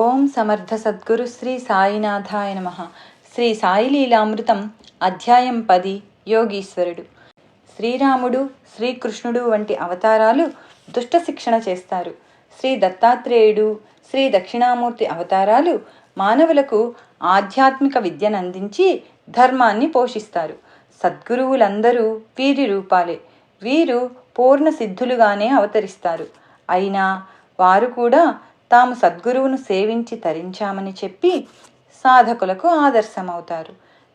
ఓం సమర్థ సద్గురు శ్రీ సాయినాథాయ నమ. శ్రీ సాయి లీలామృతం అధ్యాయం పది యోగీశ్వరుడు. శ్రీరాముడు శ్రీకృష్ణుడు వంటి అవతారాలు దుష్ట శిక్షణ చేస్తారు. శ్రీ దత్తాత్రేయుడు శ్రీ దక్షిణామూర్తి అవతారాలు మానవులకు ఆధ్యాత్మిక విద్యను అందించి ధర్మాన్ని పోషిస్తారు. సద్గురువులందరూ వీరి రూపాలే. వీరు పూర్ణ సిద్ధులుగానే అవతరిస్తారు. అయినా వారు కూడా తాము సద్గురువును సేవించి తరించామని చెప్పి సాధకులకు ఆదర్శమవుతారు.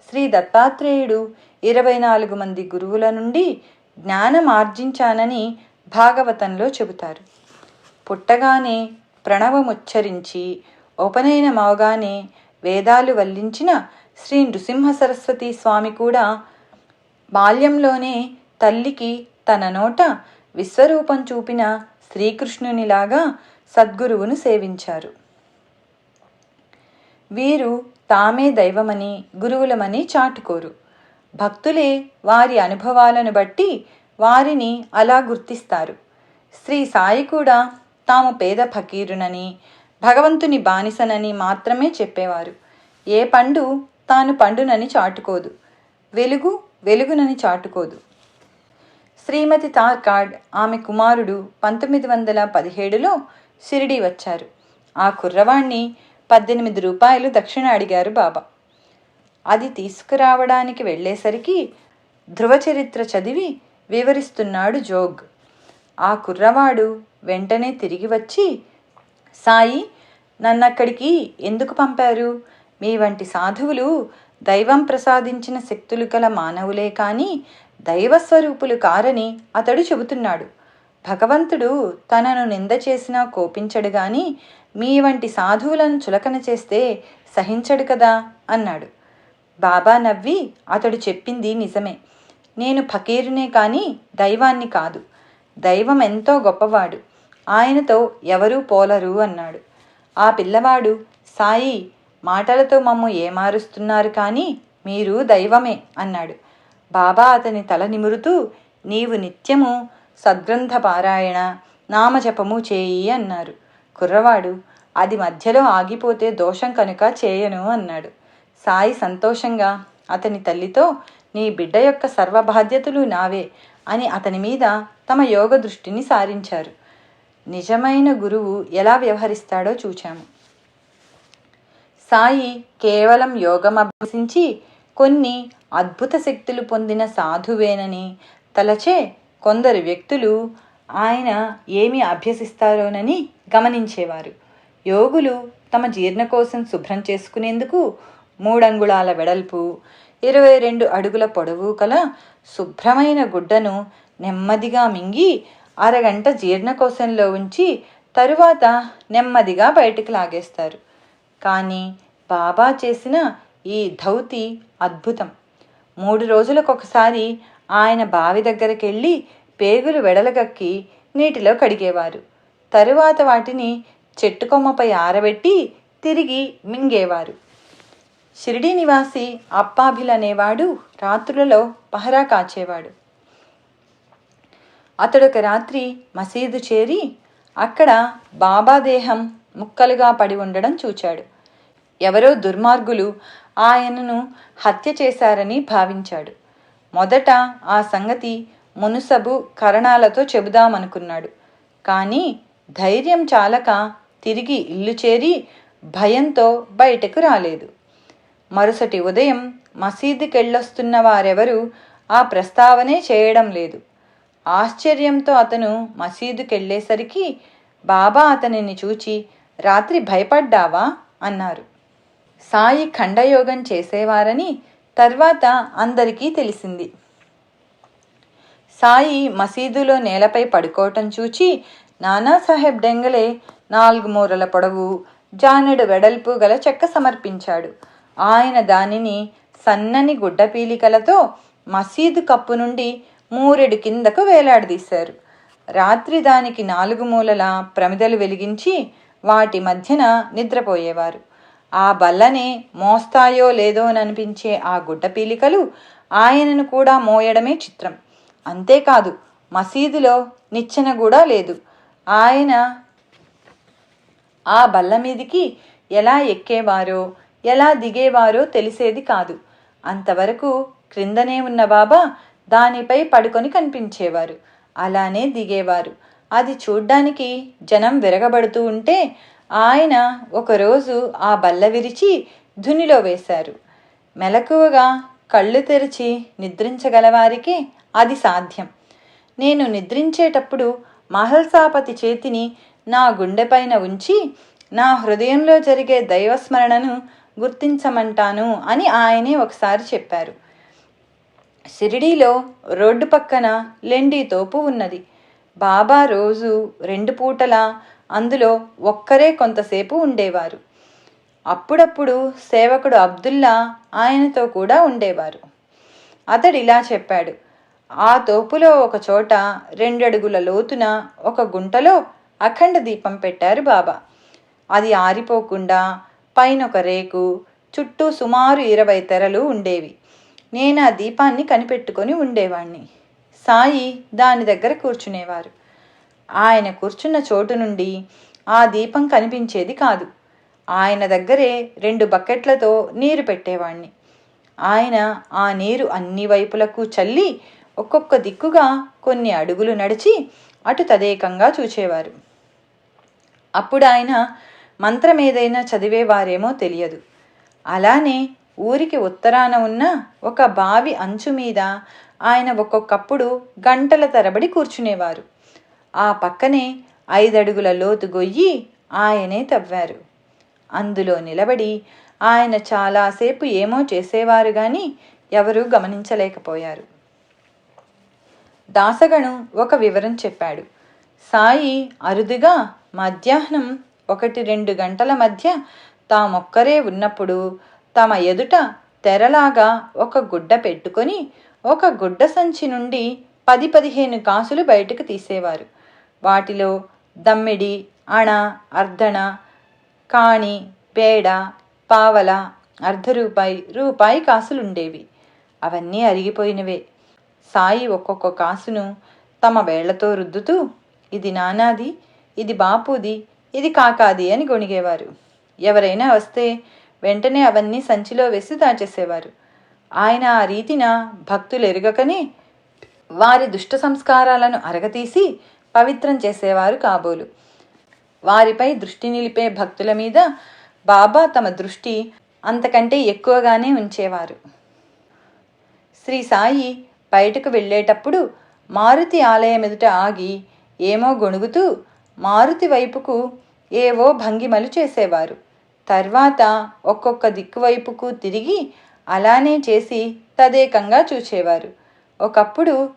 శ్రీ దత్తాత్రేయుడు ఇరవై నాలుగు మంది గురువుల నుండి జ్ఞానం ఆర్జించానని భాగవతంలో చెబుతారు. పుట్టగానే ప్రణవముచ్చరించి ఉపనయనమవగానే వేదాలు వల్లించిన శ్రీ నృసింహ సరస్వతి స్వామి కూడా బాల్యంలోనే తల్లికి తన నోట విశ్వరూపం చూపిన శ్రీకృష్ణునిలాగా సద్గురువును సేవించారు. వీరు తామే దైవమని గురువులమని చాటుకోరు. భక్తులే వారి అనుభవాలను బట్టి వారిని అలా గుర్తిస్తారు. శ్రీ సాయి కూడా తాము పేద ఫకీరునని భగవంతుని బానిసనని మాత్రమే చెప్పేవారు. ఏ పండు తాను పండునని చాటుకోదు. వెలుగు వెలుగునని చాటుకోదు. శ్రీమతి తార్కాడ్ ఆమె కుమారుడు పంతొమ్మిది వందల పదిహేడులో షిరిడీ వచ్చారు. ఆ కుర్రవాణ్ణి పద్దెనిమిది రూపాయలు దక్షిణ అడిగారు బాబా. అది తీసుకురావడానికి వెళ్ళేసరికి ధ్రువచరిత్ర చదివి వివరిస్తున్నాడు జోగ్. ఆ కుర్రవాడు వెంటనే తిరిగి వచ్చి సాయి నన్నక్కడికి ఎందుకు పంపారు? మీ వంటి సాధువులు దైవం ప్రసాదించిన శక్తులు కల మానవులే కానీ దైవస్వరూపులు కారని అతడు చెబుతున్నాడు. భగవంతుడు తనను నింద చేసినా కోపించడు గాని మీ వంటి సాధువులను చులకన చేస్తే సహించడు కదా? అన్నాడు. బాబా నవ్వి అతడు చెప్పింది నిజమే. నేను ఫకీరునే కానీ దైవాన్ని కాదు. దైవం ఎంతో గొప్పవాడు. ఆయనతో ఎవరూ పోలరు అన్నాడు. ఆ పిల్లవాడు సాయి మాటలతో మమ్ము ఏమారుస్తున్నారు కానీ మీరు దైవమే అన్నాడు. బాబా అతని తల నిమురుతూ నీవు నిత్యము సద్గ్రంథ పారాయణ నామజపము చేయి అన్నారు. కుర్రవాడు అది మధ్యలో ఆగిపోతే దోషం కనుక చేయను అన్నాడు. సాయి సంతోషంగా అతని తల్లితో నీ బిడ్డ యొక్క సర్వ బాధ్యతలు నావే అని అతని మీద తమ యోగ దృష్టిని సారించారు. నిజమైన గురువు ఎలా వ్యవహరిస్తాడో చూచాము. సాయి కేవలం యోగం అభ్యసించి కొన్ని అద్భుత శక్తులు పొందిన సాధువేనని తలచే కొందరు వ్యక్తులు ఆయన ఏమి అభ్యసిస్తారోనని గమనించేవారు. యోగులు తమ జీర్ణకోశం శుభ్రం చేసుకునేందుకు మూడంగుళాల వెడల్పు ఇరవై రెండు అడుగుల పొడవు కల శుభ్రమైన గుడ్డను నెమ్మదిగా మింగి అరగంట జీర్ణకోశంలో ఉంచి తరువాత నెమ్మదిగా బయటకు లాగేస్తారు. కానీ బాబా చేసిన ఈ ధౌతి అద్భుతం. మూడు రోజులకొకసారి ఆయన బావి దగ్గరికి వెళ్ళి పేగులు వెడలగక్కి నీటిలో కడిగేవారు. తరువాత వాటిని చెట్టు కొమ్మపై ఆరబెట్టి తిరిగి మింగేవారు. షిరిడి నివాసి అప్పాభిల్ అనేవాడు రాత్రులలో పహరా కాచేవాడు. అతడొక రాత్రి మసీదు చేరి అక్కడ బాబా దేహం ముక్కలుగా పడి ఉండడం చూచాడు. ఎవరో దుర్మార్గులు ఆయనను హత్య చేశారని భావించాడు. మొదట ఆ సంగతి మునుసబు కరణాలతో చెబుదామనుకున్నాడు. కానీ ధైర్యం చాలక తిరిగి ఇల్లు చేరి భయంతో బయటకు రాలేదు. మరుసటి ఉదయం మసీదుకెళ్ళొస్తున్న వారెవరూ ఆ ప్రస్తావనే చేయడం లేదు. ఆశ్చర్యంతో అతను మసీదుకెళ్ళేసరికి బాబా అతనిని చూచి రాత్రి భయపడ్డావా? అన్నారు. సాయి ఖండయోగం చేసేవారని తర్వాత అందరికీ తెలిసింది. సాయి మసీదులో నేలపై పడుకోవటం చూచి నానాసాహెబ్ డెంగలే నాలుగు మూరల పొడవు జానెడు వెడల్పు గల చెక్క సమర్పించాడు. ఆయన దానిని సన్నని గుడ్డ పీలికలతో మసీదు కప్పు నుండి మూరెడు కిందకు వేలాడదీశారు. రాత్రి దానికి నాలుగు మూలల ప్రమిదలు వెలిగించి వాటి మధ్యన నిద్రపోయేవారు. ఆ బల్లనే మోస్తాయో లేదో అని అనిపించే ఆ గుడ్డ పీలికలు ఆయనను కూడా మోయడమే చిత్రం. అంతేకాదు మసీదులో నిచ్చెన కూడా లేదు. ఆయన ఆ బల్ల మీదికి ఎలా ఎక్కేవారో ఎలా దిగేవారో తెలిసేది కాదు. అంతవరకు క్రిందనే ఉన్న బాబా దానిపై పడుకొని కనిపించేవారు. అలానే దిగేవారు. అది చూడ్డానికి జనం విరగబడుతూ ఉంటే ఆయన ఒకరోజు ఆ బల్ల విరిచి ధునిలో వేశారు. మెలకువగా కళ్ళు తెరిచి నిద్రించగలవారికి అది సాధ్యం. నేను నిద్రించేటప్పుడు మహల్సాపతి చేతిని నా గుండెపైన ఉంచి నా హృదయంలో జరిగే దైవస్మరణను గుర్తించమంటాను అని ఆయనే ఒకసారి చెప్పారు. షిరిడీలో రోడ్డు పక్కన లెండి తోపు ఉన్నది. బాబా రోజు రెండు పూటల అందులో ఒక్కరే కొంతసేపు ఉండేవారు. అప్పుడప్పుడు సేవకుడు అబ్దుల్లా ఆయనతో కూడా ఉండేవారు. అతడు ఇలా చెప్పాడు ఆ తోపులో ఒక చోట రెండడుగుల లోతున ఒక గుంటలో అఖండ దీపం పెట్టారు బాబా. అది ఆరిపోకుండా పైన ఒక రేకు చుట్టూ సుమారు ఇరవై తెరలు ఉండేవి. నేను ఆ దీపాన్ని కనిపెట్టుకొని ఉండేవాణ్ణి. సాయి దాని దగ్గర కూర్చునేవారు. ఆయన కూర్చున్న చోటు నుండి ఆ దీపం కనిపించేది కాదు. ఆయన దగ్గరే రెండు బకెట్లతో నీరు పెట్టేవాణ్ణి. ఆయన ఆ నీరు అన్ని వైపులకు చల్లి ఒక్కొక్క దిక్కుగా కొన్ని అడుగులు నడిచి అటు తదేకంగా చూచేవారు. అప్పుడు ఆయన మంత్రం ఏదైనా చదివేవారేమో తెలియదు. అలానే ఊరికి ఉత్తరాన ఉన్న ఒక బావి అంచు మీద ఆయన ఒక్కొక్కప్పుడు గంటల తరబడి కూర్చునేవారు. ఆ పక్కనే ఐదడుగుల లోతు గొయ్యి ఆయనే తవ్వారు. అందులో నిలబడి ఆయన చాలాసేపు ఏమో చేసేవారు గాని ఎవరూ గమనించలేకపోయారు. దాసగణు ఒక వివరం చెప్పాడు. సాయి అరుదుగా మధ్యాహ్నం ఒకటి రెండు గంటల మధ్య తామొక్కరే ఉన్నప్పుడు తమ ఎదుట తెరలాగా ఒక గుడ్డ పెట్టుకొని ఒక గుడ్డ సంచి నుండి పది పదిహేను కాసులు బయటకు తీసేవారు. వాటిలో దమ్మిడి అణ అర్ధణ కాణి పేడ పావల అర్ధ రూపాయి రూపాయి కాసులుండేవి. అవన్నీ అరిగిపోయినవే. సాయి ఒక్కొక్క కాసును తమ వేళ్ళతో రుద్దుతూ ఇది నానాది ఇది బాపూది ఇది కాకాది అని గొణిగేవారు. ఎవరైనా వస్తే వెంటనే అవన్నీ సంచిలో వేసి దాచేసేవారు. ఆయన ఆ రీతిన భక్తులు ఎరుగకనే వారి దుష్ట సంస్కారాలను అరగతీసి పవిత్రం చేసేవారు కాబోలు. వారిపై దృష్టి నిలిపే భక్తుల మీద బాబా తమ దృష్టి అంతకంటే ఎక్కువగానే ఉంచేవారు. శ్రీ సాయి బయటకు వెళ్ళేటప్పుడు మారుతి ఆలయం ఎదుట ఆగి ఏమో గొణుగుతూ మారుతి వైపుకు ఏవో భంగిమలు చేసేవారు. తర్వాత ఒక్కొక్క దిక్కు వైపుకు తిరిగి అలానే చేసి తదేకంగా చూచేవారు. ఒకప్పుడు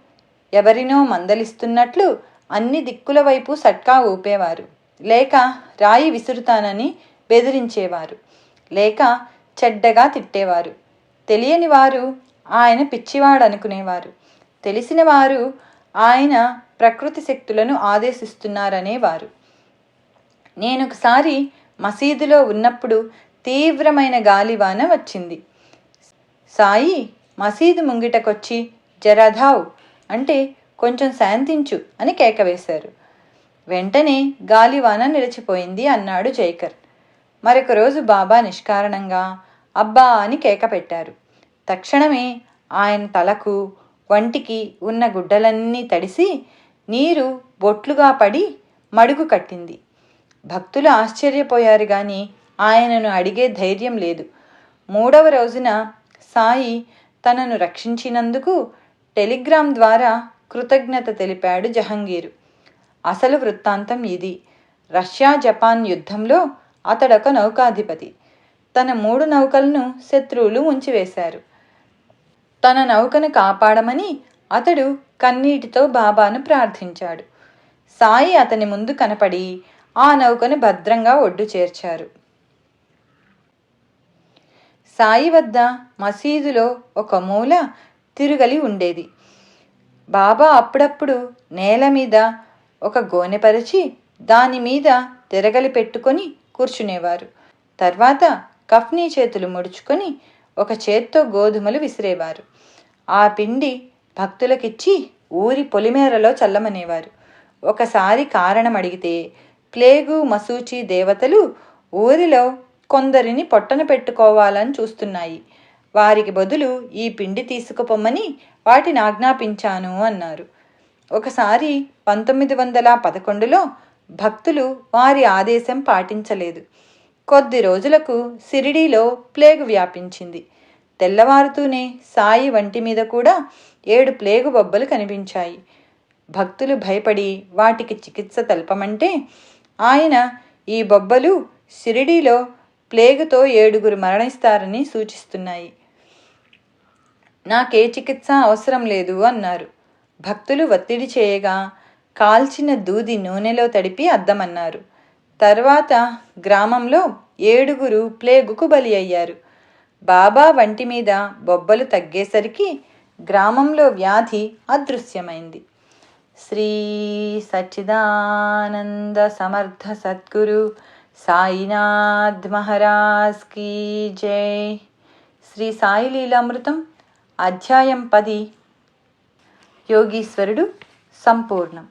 ఎవరినో మందలిస్తున్నట్లు అన్ని దిక్కుల వైపు సట్కా ఊపేవారు. లేక రాయి విసురుతానని బెదిరించేవారు. లేక చెడ్డగా తిట్టేవారు. తెలియని వారు ఆయన పిచ్చివాడనుకునేవారు. తెలిసిన వారు ఆయన ప్రకృతి శక్తులను ఆదేశిస్తున్నారనేవారు. నేనొకసారి మసీదులో ఉన్నప్పుడు తీవ్రమైన గాలివాన వచ్చింది. సాయి మసీదు ముంగిటకొచ్చి జరధావ్ అంటే కొంచెం శాంతించు అని కేక వేశారు. వెంటనే గాలివాన నిలిచిపోయింది అన్నాడు జైకర్. మరొక రోజు బాబా నిష్కారణంగా అబ్బా అని కేక పెట్టారు. తక్షణమే ఆయన తలకు వంటికి ఉన్న గుడ్డలన్నీ తడిసి నీరు బొట్లుగా పడి మడుగు కట్టింది. భక్తులు ఆశ్చర్యపోయారు గాని ఆయనను అడిగే ధైర్యం లేదు. మూడవ రోజున సాయి తనను రక్షించినందుకు టెలిగ్రామ్ ద్వారా కృతజ్ఞత తెలిపాడు జహంగీరు. అసలు వృత్తాంతం ఇది. రష్యా జపాన్ యుద్ధంలో అతడొక నౌకాధిపతి. తన మూడు నౌకలను శత్రువులు ఉంచివేశారు తన నౌకను కాపాడమని అతడు కన్నీటితో బాబాను ప్రార్థించాడు. సాయి అతని ముందు కనపడి ఆ నౌకను భద్రంగా ఒడ్డు చేర్చారు. సాయి వద్ద మసీదులో ఒక మూల తిరుగలి ఉండేది. బాబా అప్పుడప్పుడు నేల మీద ఒక గోనెపరిచి దాని మీద తిరగలి పెట్టుకొని కూర్చునేవారు. తర్వాత కఫ్నీ చేతులు ముడుచుకొని ఒక చేత్తో గోధుమలు విసిరేవారు. ఆ పిండి భక్తులకిచ్చి ఊరి పొలిమేరలో చల్లమనేవారు. ఒకసారి కారణం అడిగితే ప్లేగు మసూచి దేవతలు ఊరిలో కొందరిని పొట్టన పెట్టుకోవాలని చూస్తున్నాయి. వారికి బదులు ఈ పిండి తీసుకుపొమ్మని వాటిని ఆజ్ఞాపించాను అన్నారు. ఒకసారి పంతొమ్మిది వందల పదకొండులో భక్తులు వారి ఆదేశం పాటించలేదు. కొద్ది రోజులకు సిరిడీలో ప్లేగు వ్యాపించింది. తెల్లవారుతూనే సాయి వంటి మీద కూడా ఏడు ప్లేగు బొబ్బలు కనిపించాయి. భక్తులు భయపడి వాటికి చికిత్స తెలపమంటే ఆయన ఈ బొబ్బలు షిరిడీలో ప్లేగుతో ఏడుగురు మరణిస్తారని సూచిస్తున్నాయి. నాకే చికిత్స అవసరం లేదు అన్నారు. భక్తులు ఒత్తిడి చేయగా కాల్చిన దూది నూనెలో తడిపి అద్దమన్నారు. తర్వాత గ్రామంలో ఏడుగురు ప్లేగుకు బలి అయ్యారు. బాబా వంటి మీద బొబ్బలు తగ్గేసరికి గ్రామంలో వ్యాధి అదృశ్యమైంది. శ్రీ సచ్చిదానంద సమర్థ సద్గురు సాయినాథ్ మహారాజ్ కీ జై. శ్రీ సాయి లీలామృతం అధ్యాయం పది. యోగీశ్వరుడు సంపూర్ణం.